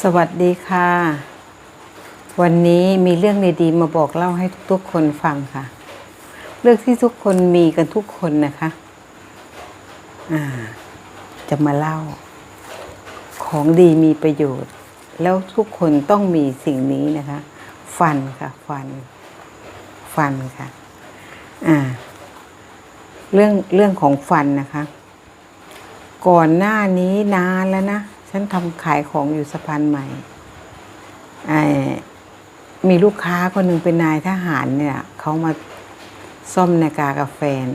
สวัสดีค่ะ วันนี้มีเรื่องดีๆมาบอกเล่าให้ทุกๆคนฟังค่ะ เรื่องที่ทุกคนมีกันทุกคนนะคะอ่าจะมาเล่า ของดีมีประโยชน์ แล้วทุกคนต้องมีสิ่งนี้นะคะ ฟันค่ะ ฟัน ฟันค่ะอ่าเรื่องเรื่องของฟันนะคะ ก่อนหน้านี้นานแล้วนะ ฉันทำขายของอยู่สะพานใหม่ไอ้มีลูกค้าคนหนึ่งเป็นนายทหารเนี่ยเขามาซ่อมนาฬิกากับแฟน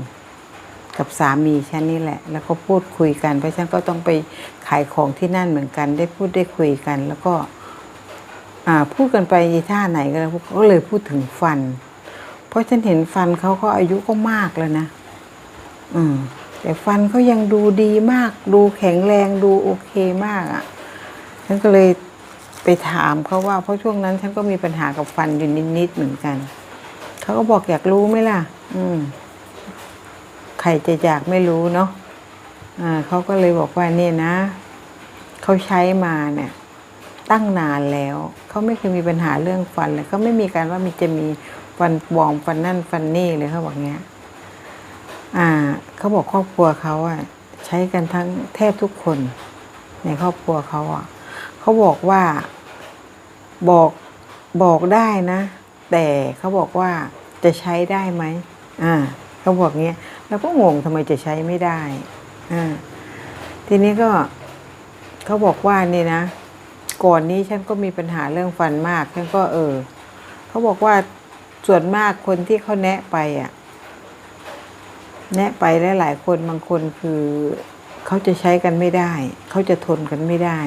กับสามีฉันนี่แหละ แล้วก็พูดคุยกันเพราะฉันก็ต้องไปขายของที่นั่นเหมือนกัน ได้พูดได้คุยกัน แล้วก็พูดกันไปท่าไหนก็แล้วก็เลยพูดถึงฟัน เพราะฉันเห็นฟันเขาก็อายุก็มากแล้วนะ อืม แต่ฟันเขายังดูดีมาก ดูแข็งแรงดูโอเคมากอะ่ะ ฉันก็เลยไปถามเขาว่า เพราะช่วงนั้นฉันก็มีปัญหากับฟันอยู่นิดๆเหมือนกัน เขาก็บอกอยากรู้ไหมล่ะ อืม ใครจะอยากไม่รู้เนาะอ่าเขาก็เลยบอกว่าเนี่ยนะเขาใช้มาเนี่ย ตั้งนานแล้วเขาไม่เคยมีปัญหาเรื่องฟันเลยเขาไม่มีการว่ามีจะมีฟันปลอมฟันนั่นฟันนี่เลยเขาบอกเงี้ย อ่าเขาบอกครอบครัวเขาอะใช้กันทั้งแทบทุกคนในครอบครัวเขาอะเขาบอกว่าบอกบอกได้นะ แต่เขาบอกว่าจะใช้ได้ไหมอ่าเขาบอกเงี้ยแล้วก็งงทำไมจะใช้ไม่ได้อ่าทีนี้ก็เขาบอกว่านี่นะ ก่อนนี้ฉันก็มีปัญหาเรื่องฟันมากฉันก็เออเขาบอกว่าส่วนมากคนที่เขาแนะไปอะ แนะไปหลายๆคนบางคนคือเขาจะใช้กันไม่ได้ เขาจะทนกันไม่ได้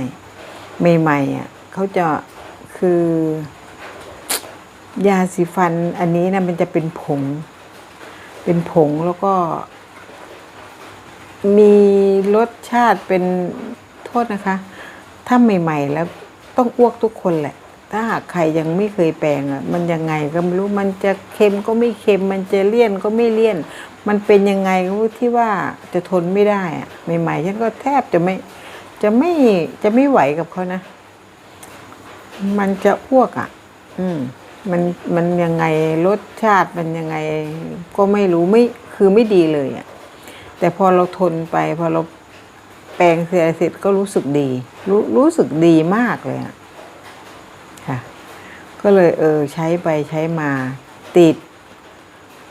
ใหม่ๆอะเขาจะคือยาสีฟันอันนี้นะมันจะเป็นผง เป็นผงแล้วก็ มีรสชาติเป็นโทษนะคะ ถ้าใหม่ ๆ แล้วต้องอ้วกทุกคนแหละ ถ้าหากใครยังไม่เคยแปลงอะมันยังไงก็ไม่รู้มันจะเค็มก็ไม่เค็ม มันจะเลี่ยนก็ไม่เลี่ยน มันเป็นยังไงก็รู้ที่ว่าจะทนไม่ได้อะใหม่ๆฉันก็แทบจะไม่จะไม่จะไม่ไหวกับเขานะ มันจะอ้วกอะ อืม มันมันยังไงรสชาติมันยังไง ก็ไม่รู้ไม่คือไม่ดีเลยอะแต่พอเราทนไปพอเราแปลงเสร็จเสร็จก็รู้สึกดี รู้รู้สึกดีมากเลยอะ ก็เลยเออใช้ไปใช้มาติด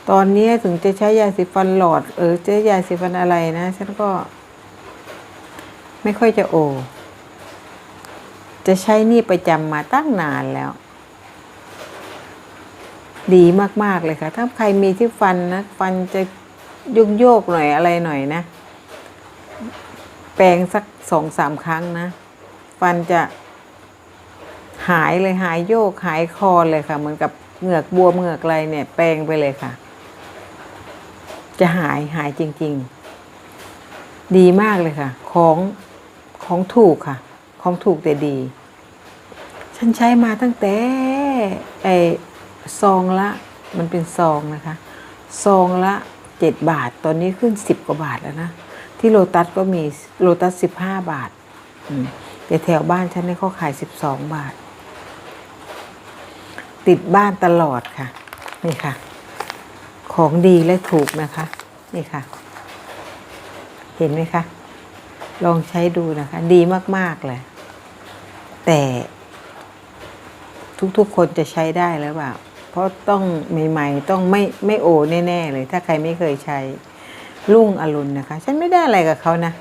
ตอนนี้ถึงจะใช้ยาสีฟันหลอด เออใช้ยาสีฟันอะไรนะ ฉันก็ ไม่ค่อยจะโอ จะใช้นี่ประจำมาตั้งนานแล้ว ดีมาก ๆ เลยค่ะ ถ้าใครมีที่ฟันนะ ฟันจะยุกโยกๆหน่อยอะไรหน่อยนะ แปรงสักสองสามครั้งนะ ฟันจะ หายเลยหายโยกหายคอเลยค่ะ เหมือนกับเหงือกบวมเหงือกอะไรเนี่ย แปรงไปเลยค่ะ จะหายหายจริง ๆ ดีมากเลยค่ะ ของของถูกค่ะ ของถูกแต่ดี ฉันใช้มาตั้งแต่ไอซองละมันเป็นซองนะคะซองละเจ็ดบาท ตอนนี้ขึ้นสิบกว่าบาทแล้วนะ ที่โลตัสก็มีโลตัสสิบห้าบาทแต่แถวบ้านฉันเนี่ยเขาขายสิบสองบาท ติดบ้านตลอดค่ะ นี่ค่ะ ของดีและถูกนะคะ นี่ค่ะ เห็นไหมคะ ลองใช้ดูนะคะ ดีมาก ๆ เลย แต่ทุกๆ คนจะใช้ได้แล้วเปล่า เพราะต้องใหม่ ๆ ต้องไม่ไม่โอแน่ๆเลย ถ้าใครไม่เคยใช้รุ่งอรุณนะคะ ฉันไม่ได้อะไรกับเขานะ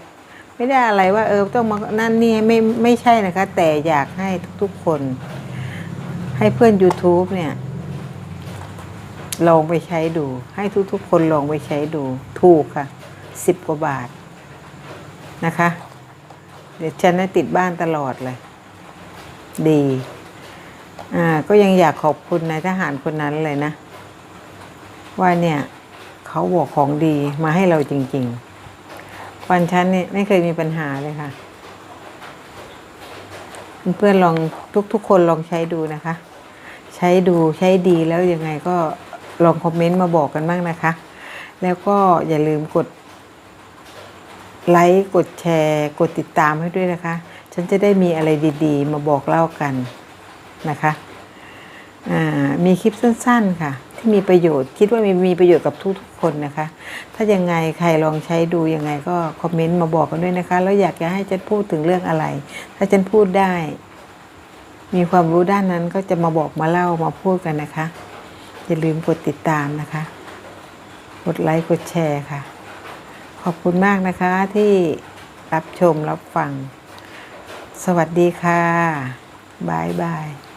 ไม่ได้อะไรว่าเออต้องมานั่นนี่ไม่ไม่ใช่นะคะ แต่อยากให้ทุกๆคน ให้เพื่อน YouTube เนี่ย ลองไปใช้ดู ให้ทุกๆ คนลองไปใช้ดู ถูกค่ะสิบกว่าบาทนะคะ เดี๋ยวฉันน่ติดบ้านตลอดเลย ดี อ่า ก็ยังอยากขอบคุณนายทหารคนนั้นเลยนะ ว่าเนี่ยเขาบอกของดีมาให้เราจริงๆฟันฉันเนี่ยไม่เคยมีปัญหาเลยค่ะ เพื่อนลองทุกๆคนลองใช้ดูนะคะ ใช้ดูใช้ดีแล้วยังไงก็ลองคอมเมนต์มาบอกกันบ้างนะคะ แล้วก็อย่าลืมกดไลค์กดแชร์ กดติดตามให้ด้วยนะคะ ฉันจะได้มีอะไรดีๆ มาบอกเล่ากันนะคะมีคลิปสั้นๆค่ะ ที่มีประโยชน์ คิดว่ามีมีประโยชน์กับทุกๆคนนะคะ ถ้ายังไงใครลองใช้ดูยังไงก็คอมเมนต์มาบอกกันด้วยนะคะ แล้วอยากจะให้ฉันพูดถึงเรื่องอะไร ถ้าฉันพูดได้ มีความรู้ด้านนั้นก็จะมาบอกมาเล่ามาพูดกันนะคะ อย่าลืมกดติดตามนะคะ กดไลค์กดแชร์ค่ะ ขอบคุณมากนะคะที่รับชมรับฟัง สวัสดีค่ะบายบาย